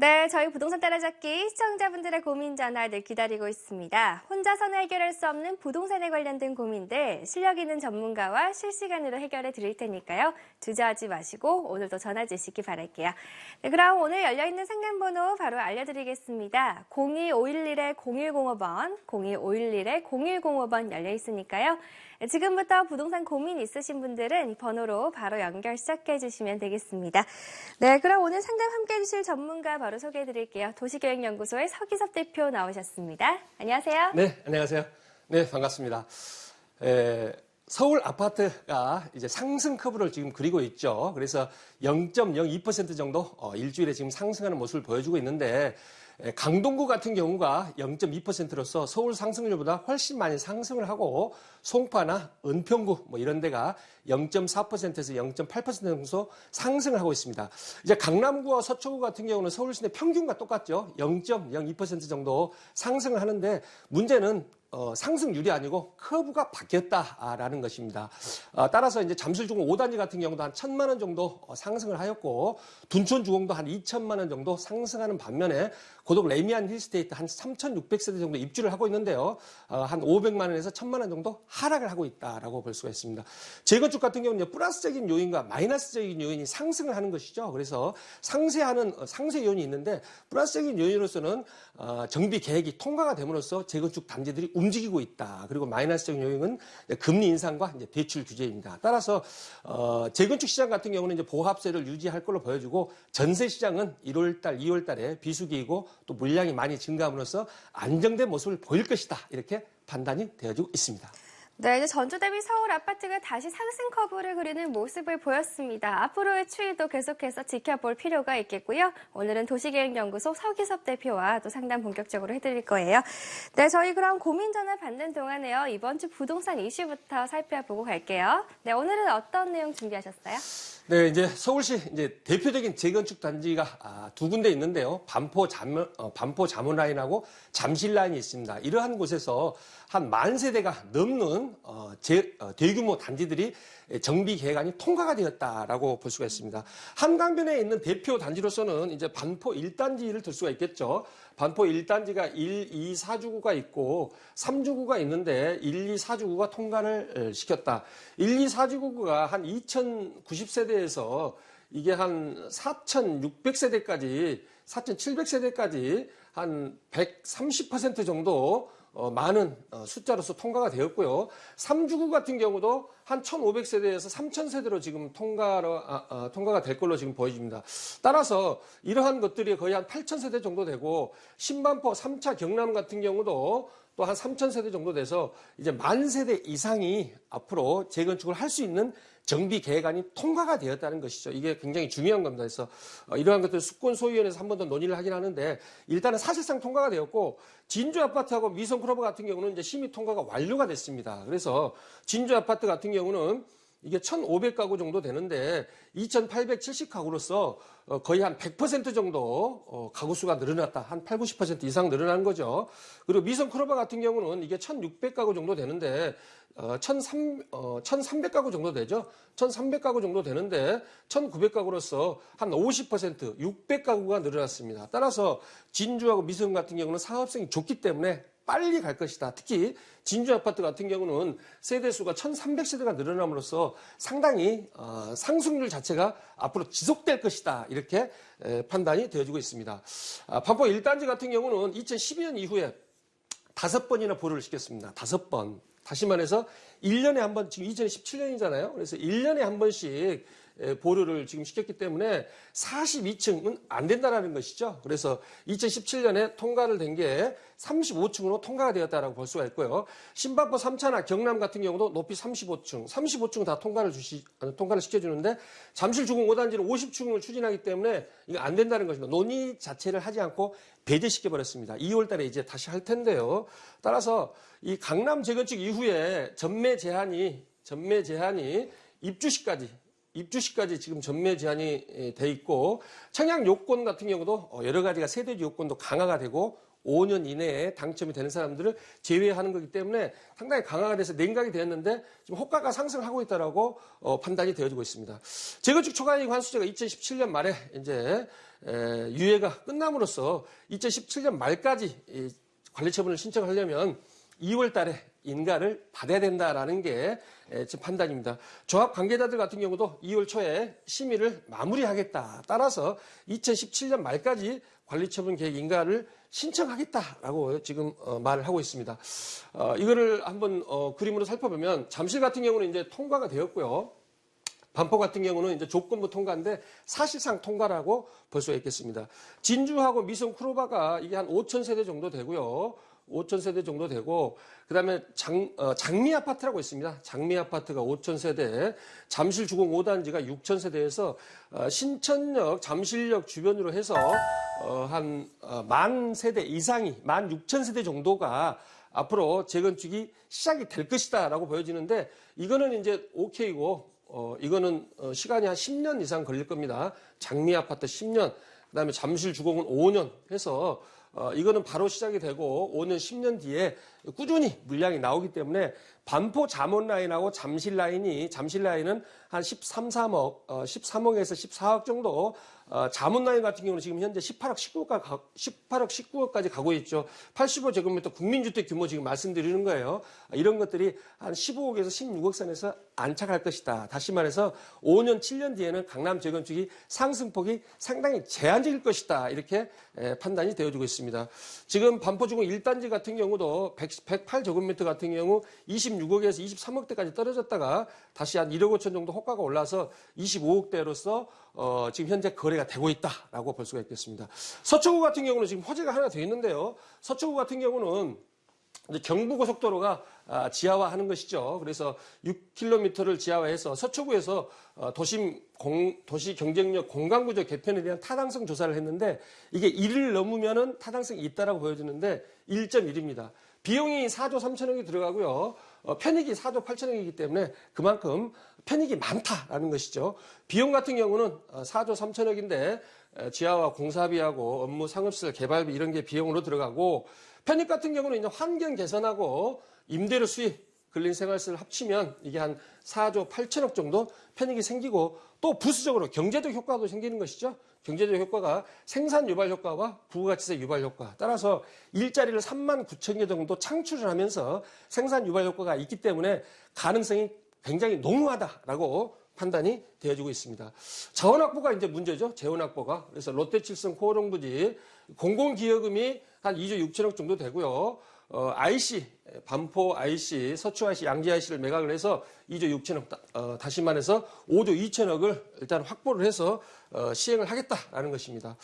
네, 저희 부동산 따라잡기 시청자분들의 고민 전화를 기다리고 있습니다. 혼자서는 해결할 수 없는 부동산에 관련된 고민들 실력 있는 전문가와 실시간으로 해결해 드릴 테니까요. 주저하지 마시고 오늘도 전화 주시기 바랄게요. 네, 그럼 오늘 열려있는 상담번호 바로 알려드리겠습니다. 02511-0105번, 02511-0105번 열려 있으니까요. 네, 지금부터 부동산 고민 있으신 분들은 이 번호로 바로 연결 시작해 주시면 되겠습니다. 네, 그럼 오늘 상담 함께 해주실 전문가 바로 소개해 드릴게요. 도시계획연구소의 서기섭 대표 나오셨습니다. 안녕하세요. 네, 안녕하세요. 네, 반갑습니다. 에, 서울 아파트가 이제 상승 커브를 지금 그리고 있죠. 그래서 0.02% 정도 어, 일주일에 지금 상승하는 모습을 보여주고 있는데 에, 강동구 같은 경우가 0.2%로서 서울 상승률보다 훨씬 많이 상승을 하고 송파나 은평구 뭐 이런 데가 0.4%에서 0.8% 정도 상승을 하고 있습니다. 이제 강남구와 서초구 같은 경우는 서울 시내 평균과 똑같죠. 0.02% 정도 상승을 하는데 문제는 어, 상승률이 아니고 커브가 바뀌었다라는 것입니다. 어, 따라서 이제 잠실주공 5단지 같은 경우도 한 1천만 원 정도 어, 상승을 하였고 둔촌주공도 한 2천만 원 정도 상승하는 반면에 고독 레미안 힐스테이트 한 3,600세대 정도 입주를 하고 있는데요. 어, 한 500만 원에서 1천만 원 정도 하락을 하고 있다라고 볼 수가 있습니다. 재건축 같은 경우는 플러스적인 요인과 마이너스적인 요인이 상승을 하는 것이죠. 그래서 상세하는 어, 상세 요인이 있는데 플러스적인 요인으로서는 어, 정비 계획이 통과가 됨으로써 재건축 단지들이 움직이고 있다. 그리고 마이너스적인 요인은 금리 인상과 대출 규제입니다. 따라서 어, 재건축 시장 같은 경우는 보합세를 유지할 걸로 보여주고 전세 시장은 1월달, 2월달에 비수기이고 또 물량이 많이 증가함으로써 안정된 모습을 보일 것이다. 이렇게 판단이 되어지고 있습니다. 네, 이제 전주 대비 서울 아파트가 다시 상승 커브를 그리는 모습을 보였습니다. 앞으로의 추이도 계속해서 지켜볼 필요가 있겠고요. 오늘은 도시계획연구소 서기섭 대표와 또 상담 본격적으로 해드릴 거예요. 네, 저희 그럼 고민 전화 받는 동안에요. 이번 주 부동산 이슈부터 살펴보고 갈게요. 네, 오늘은 어떤 내용 준비하셨어요? 네, 이제 서울시 이제 대표적인 재건축 단지가 아, 두 군데 있는데요. 반포 잠 어, 반포 잠원 라인하고 잠실 라인이 있습니다. 이러한 곳에서 한 만 세대가 넘는 어, 제, 어, 대규모 단지들이 정비 계획안이 통과가 되었다라고 볼 수가 있습니다. 한강변에 있는 대표 단지로서는 이제 반포 1단지를 들 수가 있겠죠. 반포 1단지가 1, 2, 4주구가 있고 3주구가 있는데 1, 2, 4주구가 통과를 시켰다. 1, 2, 4주구가 한 2090세대에서 이게 한 4,600세대까지 4,700세대까지 한 130% 정도 어, 많은 어, 숫자로서 통과가 되었고요. 3주구 같은 경우도 한 1,500세대에서 3,000세대로 지금 통과로, 아, 아, 통과가 될 걸로 지금 보여집니다. 따라서 이러한 것들이 거의 한 8,000세대 정도 되고 신반포 3차 경남 같은 경우도 또 한 3,000세대 정도 돼서 이제 만 세대 이상이 앞으로 재건축을 할 수 있는 정비 계획안이 통과가 되었다는 것이죠. 이게 굉장히 중요한 겁니다. 그래서 어, 이러한 것들 수권 소위원회에서 한 번 더 논의를 하긴 하는데 일단은 사실상 통과가 되었고 진주 아파트하고 미성 클로버 같은 경우는 이제 심의 통과가 완료가 됐습니다. 그래서 진주 아파트 같은 경우는 이게 1,500가구 정도 되는데 2,870가구로서 어, 거의 한 100% 정도 어, 가구 수가 늘어났다. 한 8, 90% 이상 늘어난 거죠. 그리고 미성 크로바 같은 경우는 이게 1,600가구 정도 되는데 어, 1,300, 어, 1,300가구 정도 되죠. 1,300가구 정도 되는데 1,900가구로서 한 50% 600가구가 늘어났습니다. 따라서 진주하고 미성 같은 경우는 사업성이 좋기 때문에 빨리 갈 것이다. 특히 진주 아파트 같은 경우는 세대 수가 1,300세대가 늘어남으로써 상당히 어, 상승률 자체가 앞으로 지속될 것이다. 이렇게 에, 판단이 되어지고 있습니다. 아, 반포 1단지 같은 경우는 2012년 이후에 다섯 번이나 보류를 시켰습니다. 다섯 번. 다시 말해서 1년에 한 번, 지금 2017년이잖아요. 그래서 1년에 한 번씩 에, 보류를 지금 시켰기 때문에 42층은 안 된다라는 것이죠. 그래서 2017년에 통과를 된 게 35층으로 통과가 되었다라고 볼 수가 있고요. 신반포 3차나 경남 같은 경우도 높이 35층, 35층 다 통과를 주시, 통과를 시켜주는데 잠실 주공 5단지는 50층을 추진하기 때문에 이거 안 된다는 것입니다. 논의 자체를 하지 않고 배제시켜 버렸습니다. 2월 달에 이제 다시 할 텐데요. 따라서 이 강남 재건축 이후에 전매 제한이 전매 제한이 입주시까지 입주시까지 지금 전매 제한이 돼 있고 청약 요건 같은 경우도 어, 여러 가지가 세대주 요건도 강화가 되고 5년 이내에 당첨이 되는 사람들을 제외하는 거기 때문에 상당히 강화가 돼서 냉각이 되었는데 지금 호가가 상승하고 있다라고 어, 판단이 되어지고 있습니다. 재건축 초과이익 환수제가 2017년 말에 이제 에, 유예가 끝남으로써 2017년 말까지 이 관리 처분을 신청하려면 2월 달에 인가를 받아야 된다라는 게 에, 지금 판단입니다. 조합 관계자들 같은 경우도 2월 초에 심의를 마무리하겠다. 따라서 2017년 말까지 관리처분 계획 인가를 신청하겠다라고 지금 어, 말을 하고 있습니다. 어, 이거를 한번 어, 그림으로 살펴보면 잠실 같은 경우는 이제 통과가 되었고요. 반포 같은 경우는 이제 조건부 통과인데 사실상 통과라고 볼 수가 있겠습니다. 진주하고 미성 크로바가 이게 한 5천 세대 정도 되고요. 5천 세대 정도 되고 그다음에 장, 어, 장미 아파트라고 있습니다. 장미 아파트가 5천 세대, 잠실 주공 5단지가 6천 세대에서 어, 신천역, 잠실역 주변으로 해서 어, 한만 세대 이상이 만 6천 세대 정도가 앞으로 재건축이 시작이 될 것이다라고 보여지는데 이거는 이제 오케이고 어, 이거는 어, 시간이 한 10년 이상 걸릴 겁니다. 장미 아파트 10년, 그다음에 잠실 주공은 5년 해서 어, 이거는 바로 시작이 되고 5년, 10년 뒤에 꾸준히 물량이 나오기 때문에 반포 잠원 라인하고 잠실 라인이 잠실 라인은 한 13, 3억, 어, 13억에서 14억 정도 어, 자문 라인 같은 경우는 지금 현재 18억 19억까지, 가, 18억 19억까지 가고 있죠. 85제곱미터 국민주택 규모 지금 말씀드리는 거예요. 아, 이런 것들이 한 15억에서 16억 선에서 안착할 것이다. 다시 말해서 5년, 7년 뒤에는 강남 재건축이 상승폭이 상당히 제한적일 것이다. 이렇게 에, 판단이 되어지고 있습니다. 지금 반포주공 1단지 같은 경우도 100, 108제곱미터 같은 경우 26억에서 23억대까지 떨어졌다가 다시 한 1억 5천 정도 호가가 올라서 25억대로서 어, 지금 현재 거래가 되고 있다라고 볼 수가 있겠습니다. 서초구 같은 경우는 지금 화재가 하나 더 있는데요. 서초구 같은 경우는 경부고속도로가 아, 지하화하는 것이죠. 그래서 6km를 지하화해서 서초구에서 어, 도심 공, 도시 경쟁력 공간구조 개편에 대한 타당성 조사를 했는데 이게 1을 넘으면은 타당성이 있다라고 보여지는데 1.1입니다. 비용이 4조 3천억이 들어가고요. 어, 편익이 4조 8천억이기 때문에 그만큼 편익이 많다라는 것이죠. 비용 같은 경우는 어, 4조 3천억인데 지하화 공사비하고 업무 상업시설 개발비 이런 게 비용으로 들어가고 편익 같은 경우는 이제 환경 개선하고 임대료 수입 근린 생활세를 합치면 이게 한 4조 8천억 정도 편익이 생기고 또 부수적으로 경제적 효과도 생기는 것이죠. 경제적 효과가 생산 유발 효과와 부가가치세 유발 효과. 따라서 일자리를 3만 9천 개 정도 창출을 하면서 생산 유발 효과가 있기 때문에 가능성이 굉장히 농후하다라고 판단이 되어지고 있습니다. 자원 확보가 이제 문제죠. 재원 확보가. 그래서 롯데 칠성 코오롱 부지 공공기여금이 한 2조 6천억 정도 되고요. 어, IC, 반포 IC, 서초 IC, 양지 IC를 매각을 해서 2조 6천억, 어, 다시 말해서 5조 2천억을 일단 확보를 해서 어, 시행을 하겠다라는 것입니다.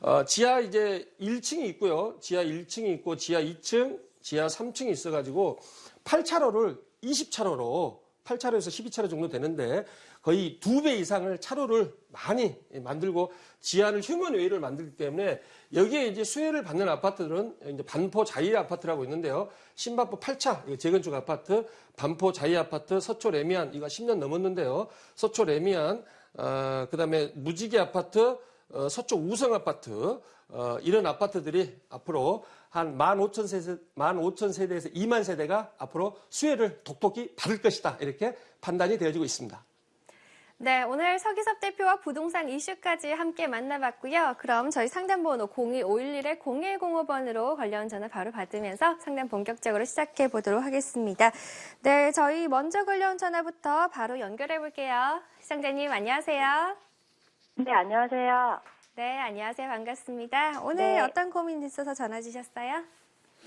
어, 지하 이제 1층이 있고요. 지하 1층이 있고 지하 2층, 지하 3층이 있어가지고 8차로를 20차로로 8차로에서 12차로 정도 되는데 거의 두 배 이상을 차로를 많이 만들고 지하를 휴먼웨이를 만들기 때문에 여기에 이제 수혜를 받는 아파트들은 이제 반포 자이 아파트라고 있는데요. 신반포 8차 이거 재건축 아파트, 반포 자이 아파트, 서초 레미안 이거 10년 넘었는데요. 서초 레미안, 어, 그다음에 무지개 아파트, 어, 서초 우성 아파트 어, 이런 아파트들이 앞으로 한 15,000세대, 15,000세대에서 2만 세대가 앞으로 수혜를 독특히 받을 것이다. 이렇게 판단이 되어지고 있습니다. 네, 오늘 서기섭 대표와 부동산 이슈까지 함께 만나봤고요. 그럼 저희 상담번호 02111-0105번으로 관련 전화 바로 받으면서 상담 본격적으로 시작해 보도록 하겠습니다. 네, 저희 먼저 관련 전화부터 바로 연결해 볼게요. 시청자님 안녕하세요. 네, 안녕하세요. 네, 안녕하세요. 반갑습니다. 오늘 네. 어떤 고민 있어서 전화 주셨어요?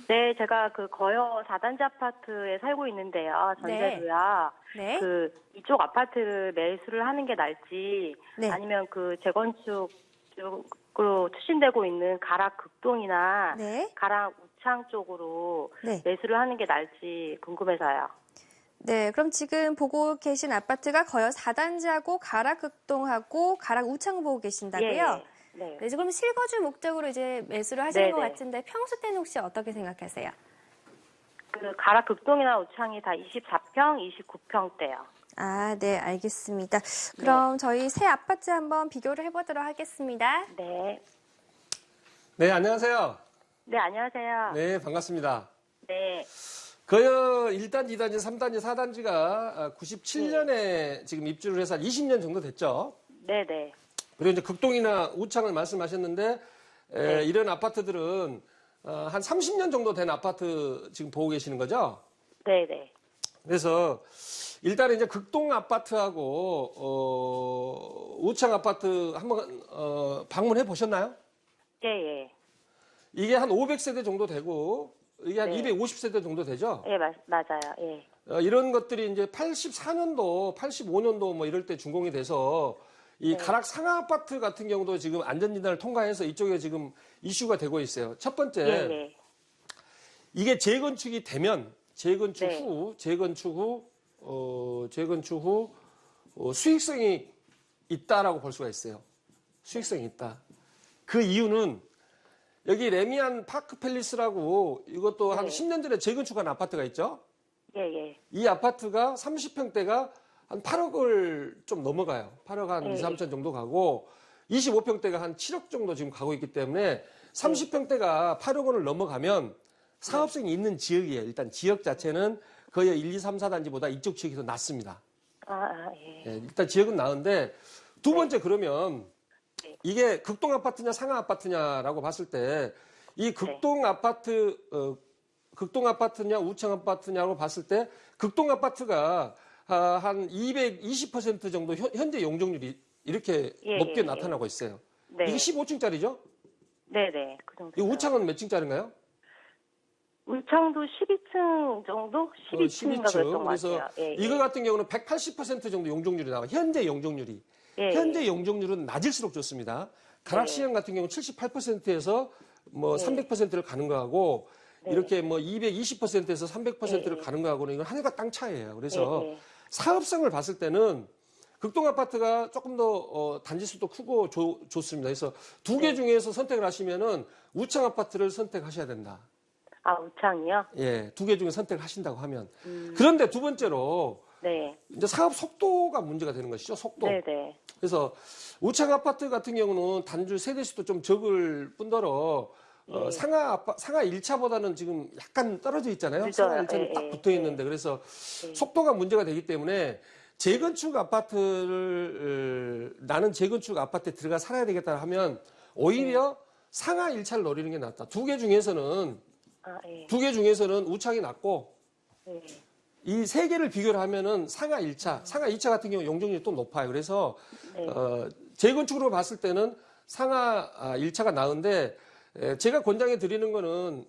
네, 제가 그 거여 4단지 아파트에 살고 있는데요. 전세도야. 네. 그 이쪽 아파트를 매수를 하는 게 나을지 네. 아니면 그 재건축 쪽으로 추진되고 있는 가락 극동이나 네. 가락 우창 쪽으로 네. 매수를 하는 게 나을지 궁금해서요. 네, 그럼 지금 보고 계신 아파트가 거여 4단지하고 가락극동하고 가락 우창 보고 계신다고요? 예. 네. 네, 지금 실거주 목적으로 이제 매수를 하시는 네, 것 네. 같은데 평수 때는 혹시 어떻게 생각하세요? 그 가락 극동이나 우창이 다 24평, 29평대요. 아, 네, 알겠습니다. 네. 그럼 저희 새 아파트 한번 비교를 해보도록 하겠습니다. 네. 네, 안녕하세요. 네, 안녕하세요. 네, 반갑습니다. 네. 그 1단지, 2단지, 3단지, 4단지가 97년에 지금 입주를 해서 한 20년 정도 됐죠. 네, 네. 그리고 이제 극동이나 우창을 말씀하셨는데 에, 네. 이런 아파트들은 어, 한 30년 정도 된 아파트 지금 보고 계시는 거죠. 네, 네. 그래서 일단은 이제 극동 아파트하고 어, 우창 아파트 한번 어, 방문해 보셨나요? 예, 예. 이게 한 500세대 정도 되고 이게 한 네. 250세대 정도 되죠. 예, 마, 맞아요. 예. 어, 이런 것들이 이제 84년도, 85년도 뭐 이럴 때 준공이 돼서 이 가락 상하 아파트 같은 경우도 지금 안전진단을 통과해서 이쪽에 지금 이슈가 되고 있어요. 첫 번째, 예, 예. 이게 재건축이 되면 재건축 네. 후, 재건축 후, 어, 재건축 후 어, 수익성이 있다라고 볼 수가 있어요. 수익성이 있다. 그 이유는 여기 레미안 파크 팰리스라고 이것도 한 네. 10년 전에 재건축한 아파트가 있죠. 예, 예. 이 아파트가 30평대가 한 8억을 좀 넘어가요. 8억 한 네. 2, 3천 정도 가고 25평대가 한 7억 정도 지금 가고 있기 때문에 30평대가 8억 원을 넘어가면 사업성이 있는 지역이에요. 일단 지역 자체는 거의 1, 2, 3, 4단지보다 이쪽 지역이 더 낫습니다. 아, 아, 예. 예, 일단 지역은 나은데 두 번째 그러면 네. 이게 극동 아파트냐 상하 아파트냐라고 봤을 때 이 극동 아파트 어, 극동 아파트냐 우창 아파트냐고 봤을 때 극동 아파트가 아, 한 220% 정도 현- 현재 용적률이 이렇게 예, 높게 예, 나타나고 있어요. 네. 이게 15층짜리죠? 네, 네. 그 정도. 이 우창은 몇 층짜리인가요? 울창도 12층 정도? 12층인가 그랬던 것 어, 그래서 같아요. 예, 이거 예. 같은 경우는 180% 정도 용적률이 나와. 현재 용적률이. 예, 현재 용적률은 낮을수록 좋습니다. 가락시장 같은 경우 78%에서 뭐 네. 300%를 가는 거하고 네. 이렇게 뭐 220%에서 300%를 네. 가는 거하고는 이건 하늘과 땅 차이예요. 그래서 예, 예. 사업성을 봤을 때는 극동 아파트가 조금 더 어, 단지 수도 크고 조- 좋습니다. 그래서 두개 네. 중에서 선택을 하시면은 우창 아파트를 선택하셔야 된다. 아, 우창이요? 예, 두 개 중에 선택하신다고 하면. 음, 그런데 두 번째로 네. 이제 사업 속도가 문제가 되는 것이죠. 속도. 네, 네. 그래서 우창 아파트 같은 경우는 단주 세대 수도 좀 적을 뿐더러 어, 예. 상하 아파, 상하 1차보다는 지금 약간 떨어져 있잖아요. 늦어요. 상하 1차는 예, 딱 예, 붙어 있는데 그래서 예. 속도가 문제가 되기 때문에 재건축 아파트를 어, 나는 재건축 아파트에 들어가 살아야 되겠다 하면 오히려 상하 1차를 노리는 게 낫다. 두 개 중에서는 아, 예. 두개 중에서는 우창이 낫고 예. 이세 개를 비교를 하면은 상하 1차, 상하 2차 같은 경우 용적률이 또 높아요. 그래서 네. 어, 재건축으로 봤을 때는 상하 아, 1차가 나은데 에, 제가 권장해 드리는 거는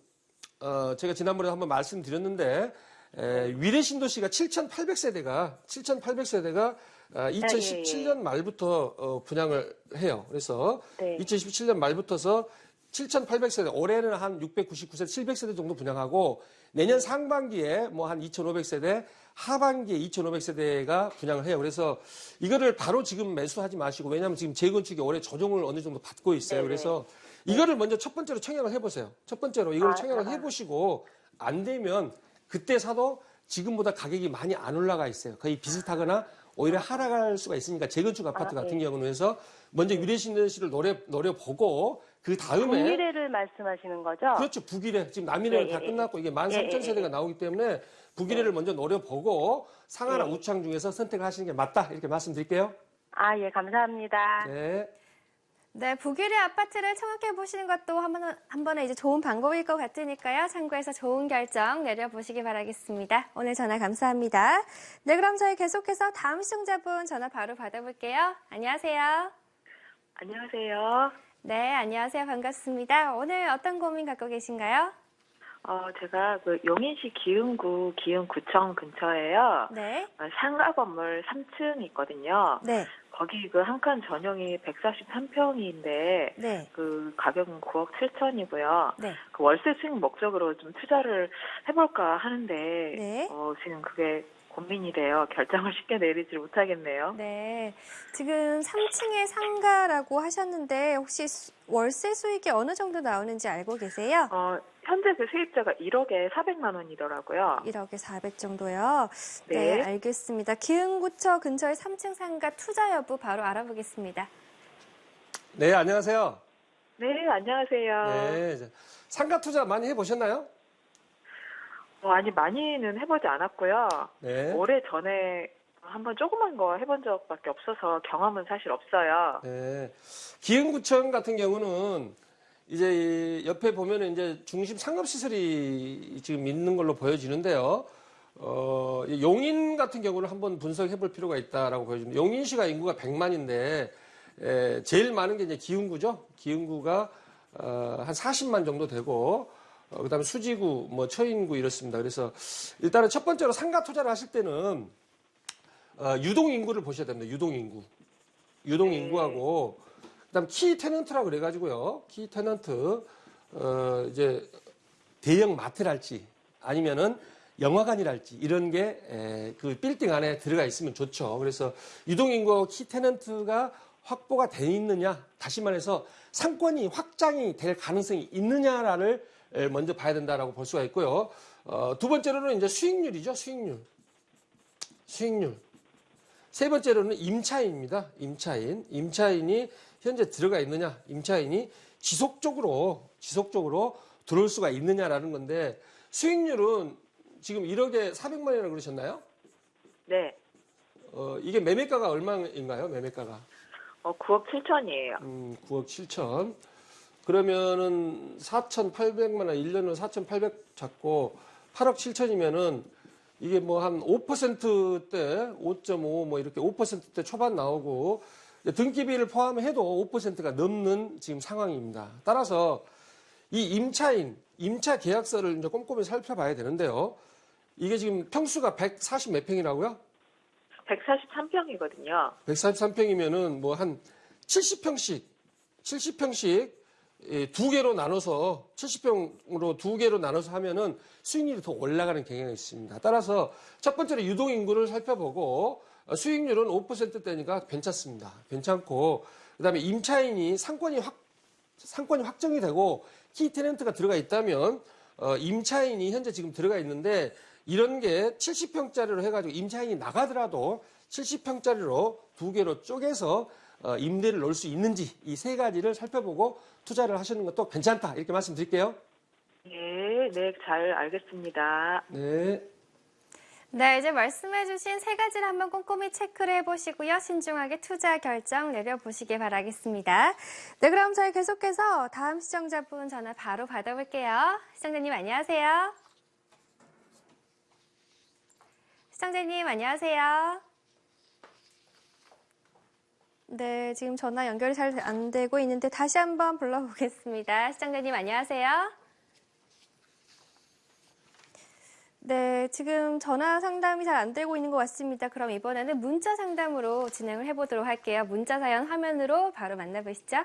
어, 제가 지난번에 한번 말씀드렸는데 에, 위례 신도시가 7,800세대가 7,800세대가 아, 2017년 말부터 어, 분양을 해요. 그래서 네. 2017년 말부터서 7,800세대, 올해는 한 699세대, 700세대 정도 분양하고 내년 상반기에 뭐 한 2,500세대, 하반기에 2,500세대가 분양을 해요. 그래서 이거를 바로 지금 매수하지 마시고 왜냐하면 지금 재건축이 올해 조정을 어느 정도 받고 있어요. 네네. 그래서 이거를 먼저 첫 번째로 청약을 해보세요. 첫 번째로 이걸 아, 청약을. 해보시고 안 되면 그때 사도 지금보다 가격이 많이 안 올라가 있어요. 거의 비슷하거나 오히려 하락할 수가 있으니까 재건축 아파트 아, 같은 예. 경우는 해서 먼저 위례신도 씨를 노려 노려보고 그 다음에 북미래를 말씀하시는 거죠? 그렇죠 북위례 지금 남위례는 예, 다 예, 끝났고 이게 예, 13,000세대가 예. 나오기 때문에 북위례를 먼저 노려보고 상하나 예. 우창 중에서 선택을 하시는 게 맞다 이렇게 말씀드릴게요. 아, 예, 감사합니다. 네. 네, 북유리 아파트를 청약해 보시는 것도 한, 번, 한 번에 이제 좋은 방법일 것 같으니까요. 참고해서 좋은 결정 내려보시기 바라겠습니다. 오늘 전화 감사합니다. 네, 그럼 저희 계속해서 다음 시청자분 전화 바로 받아볼게요. 안녕하세요. 안녕하세요. 네, 안녕하세요. 반갑습니다. 오늘 어떤 고민 갖고 계신가요? 어, 제가 그 용인시 기흥구 기흥구청 근처에요. 네. 어, 상가 건물 3층 있거든요. 네. 거기 그 한 칸 전용이 143평인데 네. 그 가격은 9억 7천이고요. 네. 그 월세 수익 목적으로 좀 투자를 해볼까 하는데 네. 어, 지금 그게 고민이 돼요. 결정을 쉽게 내리지 못하겠네요. 네. 지금 3층의 상가라고 하셨는데 혹시 수- 월세 수익이 어느 정도 나오는지 알고 계세요? 어, 현재 그 세입자가 1억에 400만 원이더라고요. 1억에 400 정도요. 네, 네. 알겠습니다. 기흥구청 근처의 3층 상가 투자 여부 바로 알아보겠습니다. 네 안녕하세요. 네, 안녕하세요. 네. 상가 투자 많이 해보셨나요? 어, 아니 많이는 해보지 않았고요. 네. 오래 전에 한번 조그만 거 해본 적밖에 없어서 경험은 사실 없어요. 네. 기흥구청 같은 경우는 이제 이 옆에 보면은 이제 중심 상업 시설이 지금 있는 걸로 보여지는데요. 어, 이 용인 같은 경우는 한번 분석해 볼 필요가 있다라고 보여집니다. 용인시가 인구가 100만인데, 제일 많은 게 이제 기흥구죠. 기흥구가, 어, 한 40만 정도 되고, 어, 그 다음에 수지구, 뭐, 처인구 이렇습니다. 그래서 일단은 첫 번째로 상가 투자를 하실 때는, 어, 유동 인구를 보셔야 됩니다. 유동 인구. 유동 인구하고, 그다음 키 테넌트라고 그래가지고요. 키 테넌트 어 이제 대형 마트랄지 아니면은 영화관이랄지 이런 게 그 빌딩 안에 들어가 있으면 좋죠. 그래서 유동인구하고 키 테넌트가 확보가 돼 있느냐, 다시 말해서 상권이 확장이 될 가능성이 있느냐를 에, 먼저 봐야 된다라고 볼 수가 있고요. 어, 두 번째로는 이제 수익률이죠, 수익률. 수익률. 세 번째로는 임차인입니다. 임차인. 임차인이 현재 들어가 있느냐, 임차인이 지속적으로, 지속적으로 들어올 수가 있느냐라는 건데, 수익률은 지금 1억에 400만 원이라고 그러셨나요? 네. 어, 이게 매매가가 얼마인가요, 매매가가? 어, 9억 7천이에요. 음, 9억 7천. 그러면은 4,800만 원, 1년으로 4,800 잡고 8억 7천이면은 이게 뭐 한 5%대, 5.5 뭐 이렇게 5%대 초반 나오고 등기비를 포함해도 5%가 넘는 지금 상황입니다. 따라서 이 임차인, 임차 계약서를 이제 꼼꼼히 살펴봐야 되는데요. 이게 지금 평수가 140 몇 평이라고요? 143평이거든요. 143평이면은 뭐 한 70평씩, 70평씩 예, 두 개로 나눠서 70평으로 두 개로 나눠서 하면은 수익률이 더 올라가는 경향이 있습니다. 따라서 첫 번째로 유동 인구를 살펴보고 어, 수익률은 5%대니까 괜찮습니다. 괜찮고 그다음에 임차인이 상권이 확 상권이 확정이 되고 키 테넌트가 들어가 있다면 어, 임차인이 현재 지금 들어가 있는데 이런 게 70평짜리로 해가지고 임차인이 나가더라도 70평짜리로 두 개로 쪼개서 어, 임대를 넣을 수 있는지 이 세 가지를 살펴보고 투자를 하시는 것도 괜찮다 이렇게 말씀드릴게요. 네, 네, 잘 알겠습니다. 네. 네, 이제 말씀해주신 세 가지를 한번 꼼꼼히 체크를 해보시고요. 신중하게 투자 결정 내려보시기 바라겠습니다. 네, 그럼 저희 계속해서 다음 시청자분 전화 바로 받아볼게요. 시청자님 안녕하세요. 시청자님 안녕하세요. 네, 지금 전화 연결이 잘 안 되고 있는데 다시 한번 불러보겠습니다. 시청자님 안녕하세요. 네, 지금 전화 상담이 잘 안 되고 있는 것 같습니다. 그럼 이번에는 문자 상담으로 진행을 해보도록 할게요. 문자 사연 화면으로 바로 만나보시죠.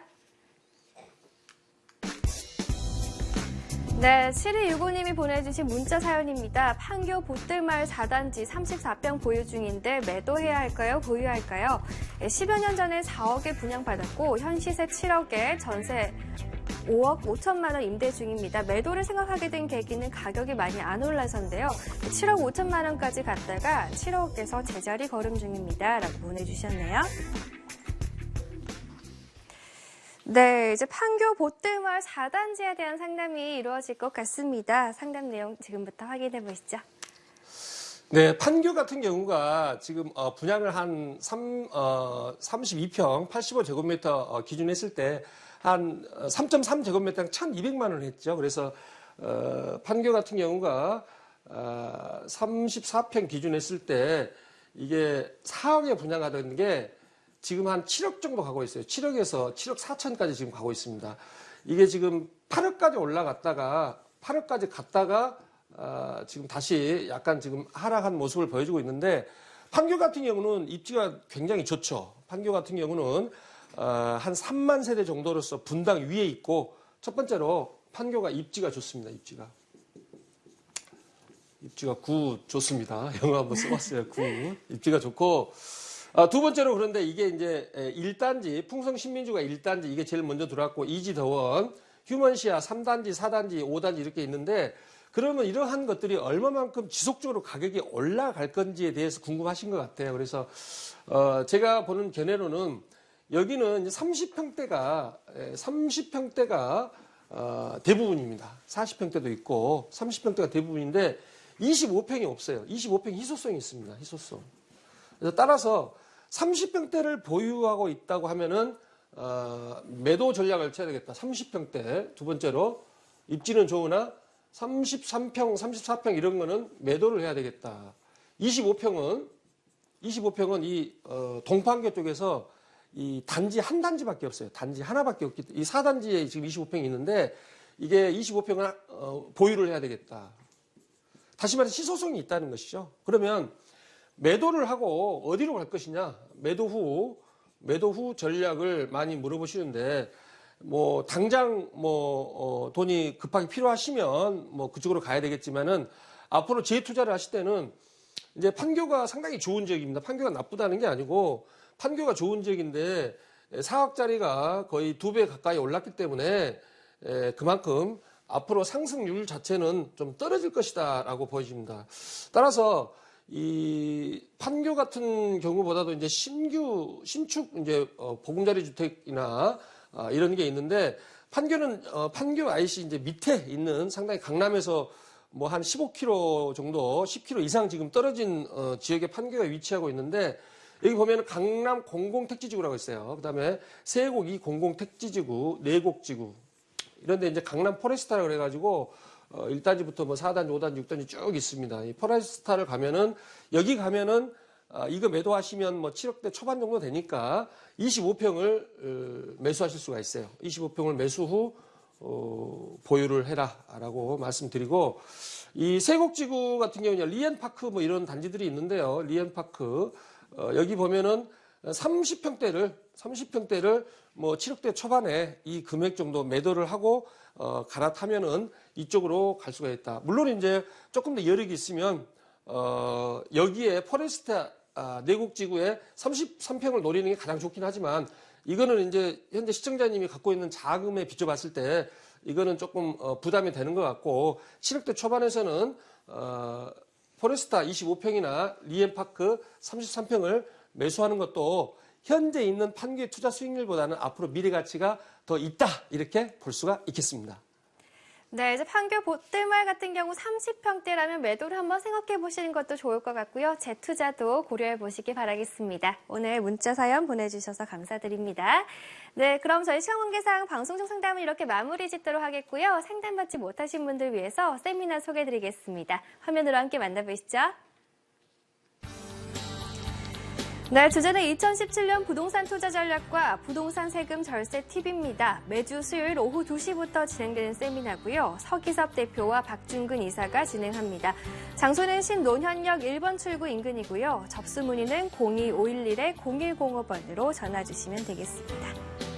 네, 7265님이 보내주신 문자 사연입니다. 판교 보뜰마을 4단지 34평 보유 중인데 매도해야 할까요? 보유할까요? 10여 년 전에 4억에 분양받았고 현 시세 7억에 전세 5억 5천만 원 임대 중입니다. 매도를 생각하게 된 계기는 가격이 많이 안 올라서인데요. 7억 5천만 원까지 갔다가 7억에서 제자리 걸음 중입니다. 라고 보내주셨네요. 네, 이제 판교 보뜰마을 4단지에 대한 상담이 이루어질 것 같습니다. 상담 내용 지금부터 확인해 보시죠. 네, 판교 같은 경우가 지금 어, 분양을 한 3, 어, 32평 85제곱미터 어, 기준 했을 때 한 3.3제곱미터당 1,200만 원을 했죠. 그래서 어, 판교 같은 경우가 어, 34평 기준 했을 때 이게 4억에 분양하던 게 지금 한 7억 정도 가고 있어요. 7억에서 7억 4천까지 지금 가고 있습니다. 이게 지금 8억까지 올라갔다가 8억까지 갔다가 아, 지금 다시 약간 지금 하락한 모습을 보여주고 있는데 판교 같은 경우는 입지가 굉장히 좋죠. 판교 같은 경우는 어, 한 3만 세대 정도로서 분당 위에 있고 첫 번째로 판교가 입지가 좋습니다. 입지가 입지가 구 좋습니다. 영어 한번 써봤어요. 구 입지가 좋고 아, 두 번째로 그런데 이게 이제 1단지 풍성 신민주가 1단지 이게 제일 먼저 들어왔고 이지더원 휴먼시아 3단지 4단지 5단지 이렇게 있는데 그러면 이러한 것들이 얼마만큼 지속적으로 가격이 올라갈 건지에 대해서 궁금하신 것 같아요. 그래서 어, 제가 보는 견해로는 여기는 30평대가 30평대가 어, 대부분입니다. 40평대도 있고 30평대가 대부분인데 25평이 없어요. 25평 희소성이 있습니다. 희소성. 그래서 따라서 30평대를 보유하고 있다고 하면은 어, 매도 전략을 쳐야 되겠다. 30평대 두 번째로 입지는 좋으나 33평, 34평 이런 거는 매도를 해야 되겠다. 25평은 25평은 이 어, 동판교 쪽에서 이 단지 한 단지밖에 없어요. 단지 하나밖에 없기 때문에 이 4단지에 지금 25평이 있는데 이게 25평은 어, 보유를 해야 되겠다. 다시 말해 시소성이 있다는 것이죠. 그러면 매도를 하고 어디로 갈 것이냐? 매도 후 매도 후 전략을 많이 물어보시는데 뭐 당장 뭐 어, 돈이 급하게 필요하시면 뭐 그쪽으로 가야 되겠지만은 앞으로 재투자를 하실 때는 이제 판교가 상당히 좋은 지역입니다. 판교가 나쁘다는 게 아니고 판교가 좋은 지역인데 4억짜리가 거의 두 배 가까이 올랐기 때문에 에, 그만큼 앞으로 상승률 자체는 좀 떨어질 것이다라고 보여집니다. 따라서 이 판교 같은 경우보다도 이제 신규 신축 이제 어, 보금자리 주택이나 아, 이런 게 있는데 판교는 어, 판교 IC 이제 밑에 있는 상당히 강남에서 뭐 한 15km 정도, 10km 이상 지금 떨어진 어, 지역에 판교가 위치하고 있는데 여기 보면 강남 공공택지지구라고 있어요. 그다음에 세곡2 공공택지지구, 내곡지구 이런데 이제 강남 포레스타라 그래가지고 어, 1단지부터 뭐 4단지, 5단지, 6단지 쭉 있습니다. 이 포레스타를 가면은 여기 가면은 아, 이거 매도하시면 뭐 7억대 초반 정도 되니까 25평을 어, 매수하실 수가 있어요. 25평을 매수 후 어, 보유를 해라라고 말씀드리고 이 세곡지구 같은 경우는 리엔파크 뭐 이런 단지들이 있는데요. 리엔파크 어, 여기 보면은 30평대를 30평대를 뭐 7억대 초반에 이 금액 정도 매도를 하고 어, 갈아타면은 이쪽으로 갈 수가 있다. 물론 이제 조금 더 여력이 있으면 어, 여기에 포레스트 아, 내곡지구에 33평을 노리는 게 가장 좋긴 하지만 이거는 이제 현재 시청자님이 갖고 있는 자금에 비춰봤을 때 이거는 조금 어, 부담이 되는 것 같고 7억대 초반에서는 어, 포레스타 25평이나 리엔파크 33평을 매수하는 것도 현재 있는 판교의 투자 수익률보다는 앞으로 미래 가치가 더 있다 이렇게 볼 수가 있겠습니다. 네, 이제 판교 보뜰마을 같은 경우 30평대라면 매도를 한번 생각해 보시는 것도 좋을 것 같고요. 재투자도 고려해 보시기 바라겠습니다. 오늘 문자 사연 보내주셔서 감사드립니다. 네, 그럼 저희 시간 관계상 방송 중 상담을 이렇게 마무리 짓도록 하겠고요. 상담받지 못하신 분들 위해서 세미나 소개해 드리겠습니다. 화면으로 함께 만나보시죠. 네, 주제는 2017년 부동산 투자 전략과 부동산 세금 절세 팁입니다. 매주 수요일 오후 2시부터 진행되는 세미나고요. 서기섭 대표와 박준근 이사가 진행합니다. 장소는 신논현역 1번 출구 인근이고요. 접수 문의는 02511-0105번으로 전화 주시면 되겠습니다.